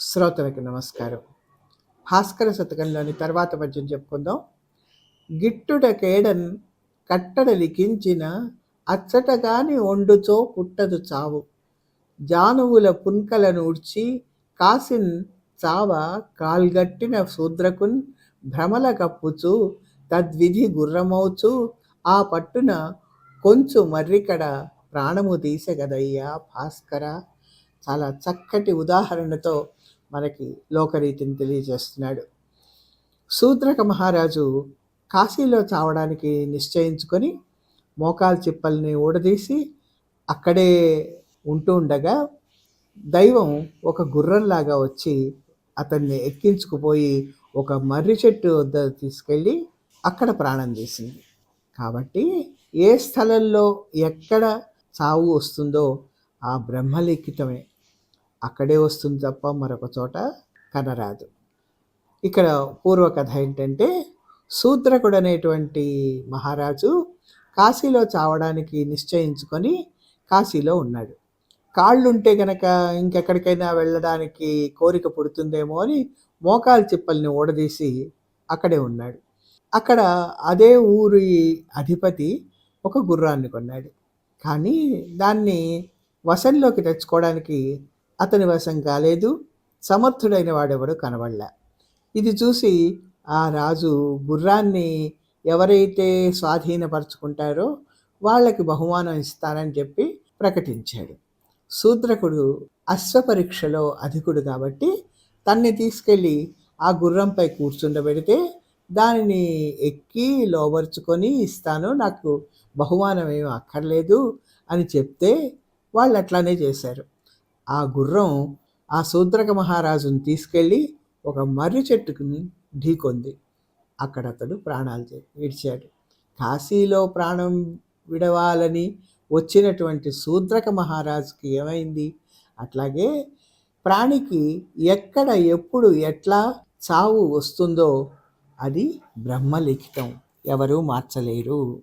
శ్రోతలకు నమస్కారం. భాస్కర శతకంలోని తర్వాత పద్యం చెప్పుకుందాం. గిట్టుడ కేడన్ కట్టడ లిఖించిన అచ్చటగాని వండుచో పుట్టదు చావు. జానువుల పున్కలను ఉడ్చి కాసిన్ చావ కాల్గట్టిన శూద్రకున్ భ్రమల కప్పుచు తద్విధి గుర్రమవుచు ఆ పట్టున కొంచు మర్రికడ ప్రాణము తీసగదయ్యా భాస్కర. చాలా చక్కటి ఉదాహరణతో మనకి లోకరీతిని తెలియజేస్తున్నాడు. శూద్రక మహారాజు కాశీలో చావడానికి నిశ్చయించుకొని మోకాలు చిప్పల్ని ఊడదీసి అక్కడే ఉంటూ ఉండగా దైవం ఒక గుర్రంలాగా వచ్చి అతన్ని ఎక్కించుకుపోయి ఒక మర్రి చెట్టు వద్ద తీసుకెళ్ళి అక్కడ ప్రాణం చేసింది కాబట్టి ఏ స్థలంలో ఎక్కడ చావు వస్తుందో ఆ బ్రహ్మలిఖితమే. అక్కడే వస్తుంది తప్ప మరొక చోట కనరాదు. ఇక్కడ పూర్వకథ ఏంటంటే శూద్రకుడు అనేటువంటి మహారాజు కాశీలో చావడానికి నిశ్చయించుకొని కాశీలో ఉన్నాడు. కాళ్ళుంటే గనక ఇంకెక్కడికైనా వెళ్ళడానికి కోరిక పుడుతుందేమో అని మోకాలు చిప్పల్ని ఓడదీసి అక్కడే ఉన్నాడు. అక్కడ అదే ఊరి అధిపతి ఒక గుర్రాన్ని కొన్నాడు. కానీ దాన్ని వశంలోకి తెచ్చుకోవడానికి అతని వశం కాలేదు. సమర్థుడైన వాడెవడు కనబడలే. ఇది చూసి ఆ రాజు గుర్రాన్ని ఎవరైతే స్వాధీనపరుచుకుంటారో వాళ్ళకి బహుమానం ఇస్తానని చెప్పి ప్రకటించాడు. శూద్రకుడు అశ్వపరీక్షలో అధికుడు కాబట్టి తన్ని తీసుకెళ్ళి ఆ గుర్రంపై కూర్చుండబెడితే దానిని ఎక్కి లోబరుచుకొని ఇస్తాను నాకు బహుమానం ఏమి అక్కర్లేదు అని చెప్తే వాళ్ళు అట్లానే చేశారు. ఆ గుర్రం ఆ శూద్రక మహారాజును తీసుకెళ్ళి ఒక మర్రి చెట్టుకుని ఢీకొంది. అక్కడ అతడు ప్రాణాలు విడిచాడు. కాశీలో ప్రాణం విడవాలని వచ్చినటువంటి శూద్రక మహారాజుకి ఏమైంది? అట్లాగే ప్రాణికి ఎక్కడ ఎప్పుడు ఎట్లా చావు వస్తుందో అది బ్రహ్మలిఖితం. ఎవరూ మార్చలేరు.